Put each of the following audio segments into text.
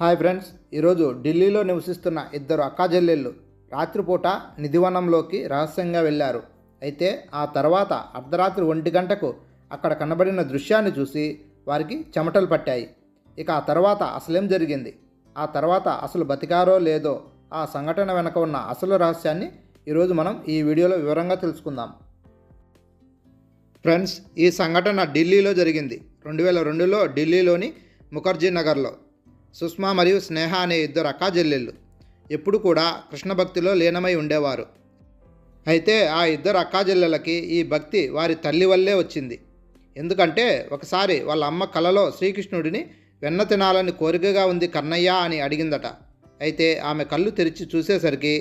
Hi friends ఈరోజు ఢిల్లీలో నివసిస్తున్న ఇద్దరు అక్కాజెల్లెళ్ళు రాత్రిపూట నిధివనంలోకి రహస్యంగా వెళ్ళారు. అయితే ఆ తర్వాత అర్ధరాత్రి ఒంటి గంటకు అక్కడ కనబడిన దృశ్యాన్ని చూసి వారికి చెమటలు పట్టాయి. ఇక ఆ తర్వాత అసలేం జరిగింది? ఆ తర్వాత అసలు బతికారో లేదో ఆ సంఘటన వెనక ఉన్న అసలు రహస్యాన్ని ఈరోజు మనం ఈ వీడియోలో వివరంగా తెలుసుకుందాం. ఫ్రెండ్స్ ఈ సంఘటన ఢిల్లీలో జరిగింది. రెండు వేల రెండులో ఢిల్లీలోని ముఖర్జీ నగర్లో. సుష్మా మరియు స్నేహ అనే ఇద్దరు అక్కాజెల్లెళ్ళు ఎప్పుడు కూడా కృష్ణ భక్తిలో లీనమై ఉండేవారు. అయితే ఆ ఇద్దరు అక్కాజెల్లెలకి ఈ భక్తి వారి తల్లి వల్లే వచ్చింది. ఎందుకంటే ఒకసారి వాళ్ళ అమ్మ కలలో శ్రీకృష్ణుడిని వెన్న తినాలని కోరికగా ఉంది కన్నయ్య అని అడిగిందట. అయితే ఆమె కళ్ళు తెరిచి చూసేసరికి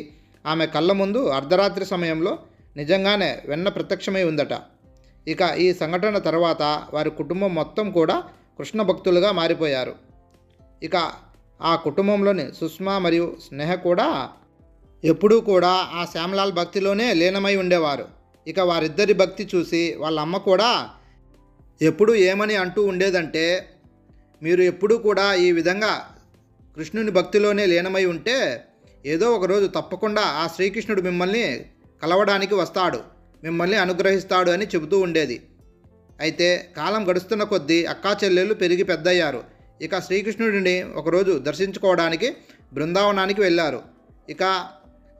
ఆమె కళ్ళ ముందు అర్ధరాత్రి సమయంలో నిజంగానే వెన్న ప్రత్యక్షమై ఉందట. ఇక ఈ సంఘటన తర్వాత వారి కుటుంబం మొత్తం కూడా కృష్ణ భక్తులుగా మారిపోయారు. ఇక ఆ కుటుంబంలోని సుష్మా మరియు స్నేహ కూడా ఎప్పుడూ కూడా ఆ శ్యామలాల్ భక్తిలోనే లీనమై ఉండేవారు. ఇక వారిద్దరి భక్తి చూసి వాళ్ళ అమ్మ కూడా ఎప్పుడు ఏమని అంటూ ఉండేదంటే మీరు ఎప్పుడూ కూడా ఈ విధంగా కృష్ణుని భక్తిలోనే లీనమై ఉంటే ఏదో ఒకరోజు తప్పకుండా ఆ శ్రీకృష్ణుడు మిమ్మల్ని కలవడానికి వస్తాడు మిమ్మల్ని అనుగ్రహిస్తాడు అని చెబుతూ ఉండేది. అయితే కాలం గడుస్తున్న కొద్దీ అక్కా చెల్లెళ్ళు పెరిగి పెద్దయ్యారు. ఇక శ్రీకృష్ణుడిని ఒకరోజు దర్శించుకోవడానికి బృందావనానికి వెళ్ళారు. ఇక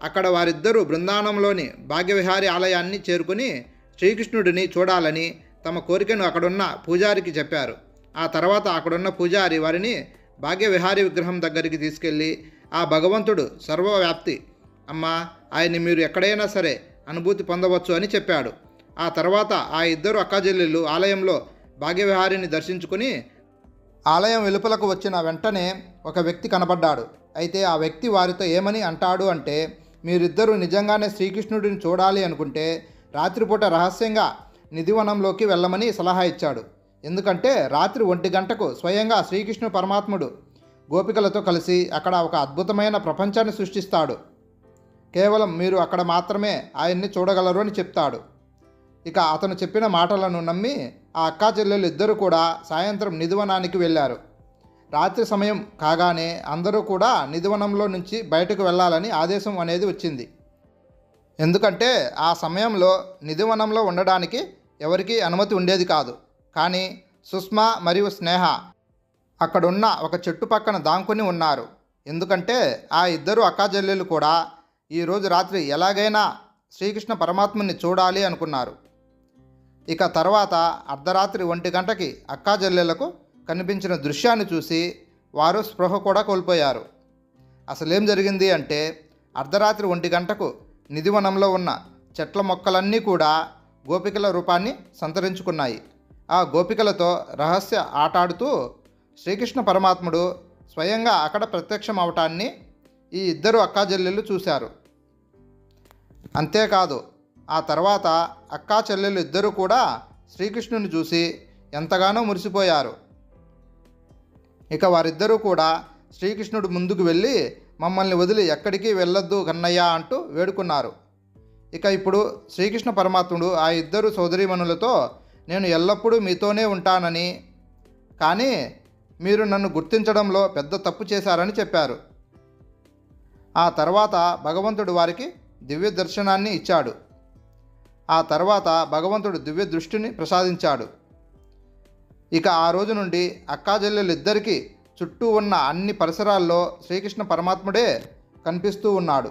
అక్కడ వారిద్దరూ బృందావనంలోని భాగ్యవిహారి ఆలయాన్ని చేరుకుని శ్రీకృష్ణుడిని చూడాలని తమ కోరికను అక్కడున్న పూజారికి చెప్పారు. ఆ తర్వాత అక్కడున్న పూజారి వారిని భాగ్యవిహారి విగ్రహం దగ్గరికి తీసుకెళ్ళి ఆ భగవంతుడు సర్వవ్యాప్తి అమ్మా ఆయన్ని మీరు ఎక్కడైనా సరే అనుభూతి పొందవచ్చు అని చెప్పాడు. ఆ తర్వాత ఆ ఇద్దరు అక్కాజెల్లెళ్ళు ఆలయంలో భాగ్యవిహారిని దర్శించుకుని ఆలయం వెలుపలకు వచ్చిన వెంటనే ఒక వ్యక్తి కనబడ్డాడు. అయితే ఆ వ్యక్తి వారితో ఏమని అంటాడు అంటే మీరిద్దరూ నిజంగానే శ్రీకృష్ణుడిని చూడాలి అనుకుంటే రాత్రిపూట రహస్యంగా నిధివనంలోకి వెళ్ళమని సలహా ఇచ్చాడు. ఎందుకంటే రాత్రి ఒంటి గంటకు స్వయంగా శ్రీకృష్ణ పరమాత్ముడు గోపికలతో కలిసి అక్కడ ఒక అద్భుతమైన ప్రపంచాన్ని సృష్టిస్తాడు. కేవలం మీరు అక్కడ మాత్రమే ఆయన్ని చూడగలరు అని చెప్తాడు. ఇక అతను చెప్పిన మాటలను నమ్మి ఆ అక్కా చెల్లెలు ఇద్దరు కూడా సాయంత్రం నిధివనానికి వెళ్ళారు. రాత్రి సమయం కాగానే అందరూ కూడా నిధివనంలో నుంచి బయటకు వెళ్ళాలని ఆదేశం అనేది వచ్చింది. ఎందుకంటే ఆ సమయంలో నిధివనంలో ఉండడానికి ఎవరికీ అనుమతి ఉండేది కాదు. కానీ సుష్మా మరియు స్నేహ అక్కడున్న ఒక చెట్టు పక్కన దాంకుని ఉన్నారు. ఎందుకంటే ఆ ఇద్దరు అక్కాజెల్లెలు కూడా ఈరోజు రాత్రి ఎలాగైనా శ్రీకృష్ణ పరమాత్మని చూడాలి అనుకున్నారు. ఇక తర్వాత అర్ధరాత్రి ఒంటి గంటకి అక్కాజల్లెలకు కనిపించిన దృశ్యాన్ని చూసి వారు స్పృహ కూడా కోల్పోయారు. అసలేం జరిగింది అంటే అర్ధరాత్రి ఒంటి గంటకు నిధివనంలో ఉన్న చెట్ల మొక్కలన్నీ కూడా గోపికల రూపాన్ని సంతరించుకున్నాయి. ఆ గోపికలతో రహస్య ఆటాడుతూ శ్రీకృష్ణ పరమాత్ముడు స్వయంగా అక్కడ ప్రత్యక్షం అవటాన్ని ఈ ఇద్దరు అక్కాజల్లెలు చూశారు. అంతేకాదు ఆ తర్వాత అక్కా చెల్లెలు ఇద్దరూ కూడా శ్రీకృష్ణుని చూసి ఎంతగానో మురిసిపోయారు. ఇక వారిద్దరూ కూడా శ్రీకృష్ణుడు ముందుకు వెళ్ళి మమ్మల్ని వదిలి ఎక్కడికి వెళ్ళొద్దు కన్నయ్య అంటూ వేడుకున్నారు. ఇక ఇప్పుడు శ్రీకృష్ణ పరమాత్ముడు ఆ ఇద్దరు సోదరీమణులతో నేను ఎల్లప్పుడూ మీతోనే ఉంటానని కానీ మీరు నన్ను గుర్తించడంలో పెద్ద తప్పు చేశారని చెప్పారు. ఆ తర్వాత భగవంతుడు వారికి దివ్య దర్శనాన్ని ఇచ్చాడు. ఆ తర్వాత భగవంతుడు దివ్య దృష్టిని ప్రసాదించాడు. ఇక ఆ రోజు నుండి అక్కాజెల్లెలిద్దరికీ చుట్టూ ఉన్న అన్ని పరిసరాల్లో శ్రీకృష్ణ పరమాత్ముడే కనిపిస్తూ ఉన్నాడు.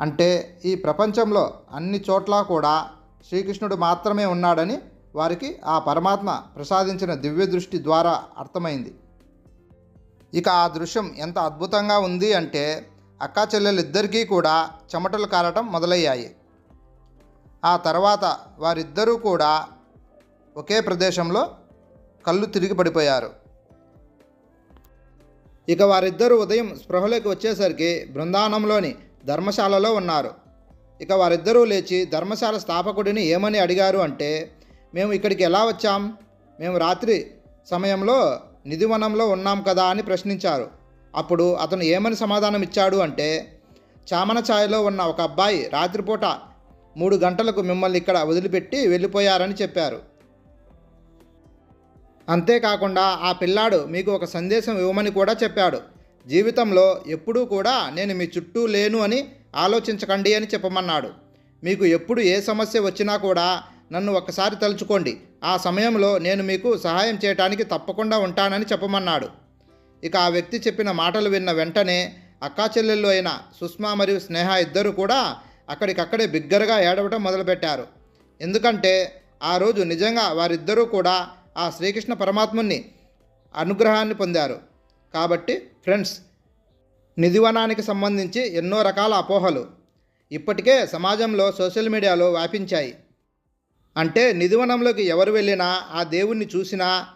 అంటే ఈ ప్రపంచంలో అన్ని చోట్ల కూడా శ్రీకృష్ణుడు మాత్రమే ఉన్నాడని వారికి ఆ పరమాత్మ ప్రసాదించిన దివ్య దృష్టి ద్వారా అర్థమైంది. ఇక ఆ దృశ్యం ఎంత అద్భుతంగా ఉంది అంటే అక్కా చెల్లెలిద్దరికీ కూడా చెమటలు కారటం మొదలయ్యాయి. ఆ తర్వాత వారిద్దరూ కూడా ఒకే ప్రదేశంలో కళ్ళు తిరిగి పడిపోయారు. ఇక వారిద్దరూ ఉదయం స్పృహలోకి వచ్చేసరికి బృందానంలోని ధర్మశాలలో ఉన్నారు. ఇక వారిద్దరూ లేచి ధర్మశాల స్థాపకుడిని ఏమని అడిగారు అంటే మేము ఇక్కడికి ఎలా వచ్చాం? మేము రాత్రి సమయంలో నిధివనంలో ఉన్నాం కదా అని ప్రశ్నించారు. అప్పుడు అతను ఏమని సమాధానం ఇచ్చాడు అంటే చామన ఛాయలో ఉన్న ఒక అబ్బాయి రాత్రిపూట మూడు గంటలకు మిమ్మల్ని ఇక్కడ వదిలిపెట్టి వెళ్ళిపోయారని చెప్పారు. అంతేకాకుండా ఆ పిల్లాడు మీకు ఒక సందేశం ఇవ్వమని కూడా చెప్పాడు. జీవితంలో ఎప్పుడూ కూడా నేను మీ చుట్టూ లేను అని ఆలోచించకండి అని చెప్పమన్నాడు. మీకు ఎప్పుడు ఏ సమస్య వచ్చినా కూడా నన్ను ఒక్కసారి తలుచుకోండి. ఆ సమయంలో నేను మీకు సహాయం చేయడానికి తప్పకుండా ఉంటానని చెప్పమన్నాడు. ఇక ఆ వ్యక్తి చెప్పిన మాటలు విన్న వెంటనే అక్కా చెల్లెళ్ళు అయిన సుష్మా మరియు స్నేహ ఇద్దరు కూడా అక్కడికక్కడే బిగ్గరగా ఏడవటం మొదలుపెట్టారు. ఎందుకంటే ఆ రోజు నిజంగా వారిద్దరూ కూడా ఆ శ్రీకృష్ణ పరమాత్ముని అనుగ్రహాన్ని పొందారు. కాబట్టి ఫ్రెండ్స్ నిధివనానికి సంబంధించి ఎన్నో రకాల అపోహలు ఇప్పటికే సమాజంలో సోషల్ మీడియాలో వ్యాపించాయి. అంటే నిధివనంలోకి ఎవరు వెళ్ళినా ఆ దేవుణ్ణి చూసినా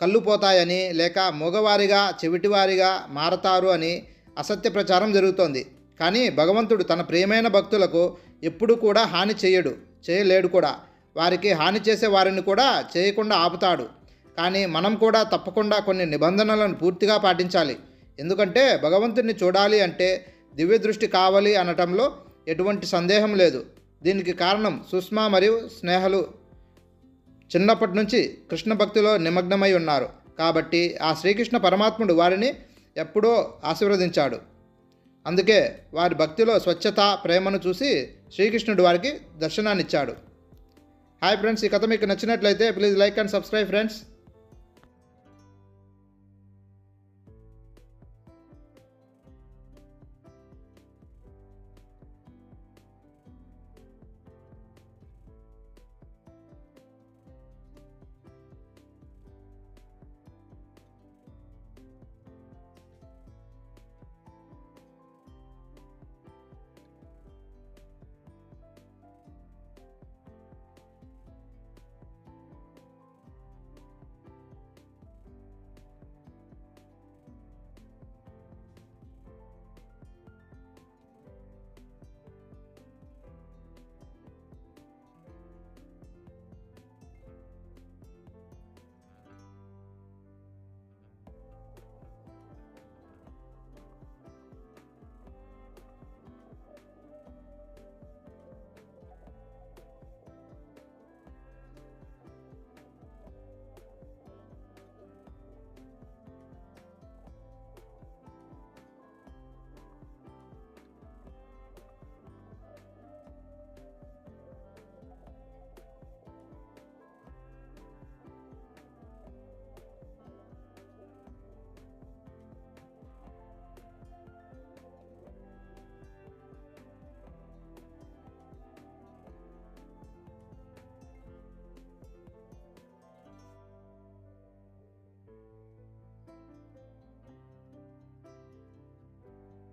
కళ్ళు పోతాయని లేక మూగవారిగా చెవిటివారిగా మారతారు అని అసత్య ప్రచారం జరుగుతోంది. కానీ భగవంతుడు తన ప్రియమైన భక్తులకు ఎప్పుడు కూడా హాని చేయడు చేయలేడు కూడా. వారికి హాని చేసే వారిని కూడా చేయకుండా ఆపుతాడు. కానీ మనం కూడా తప్పకుండా కొన్ని నిబంధనలను పూర్తిగా పాటించాలి. ఎందుకంటే భగవంతుడిని చూడాలి అంటే దివ్య దృష్టి కావాలి అనటంలో ఎటువంటి సందేహం లేదు. దీనికి కారణం సుష్మా మరియు స్నేహలు. చిన్నప్పటి నుంచి కృష్ణ భక్తిలో నిమగ్నమై ఉన్నారు. కాబట్టి ఆ శ్రీకృష్ణ పరమాత్ముడు వారిని ఎప్పుడో ఆశీర్వదించాడు. అందుకే వారి భక్తిలో స్వచ్ఛత ప్రేమను చూసి శ్రీకృష్ణుడు వారికి దర్శనాన్నిచ్చాడు. హాయ్ ఫ్రెండ్స్ ఈ కథ మీకు నచ్చినట్లయితే please like and subscribe friends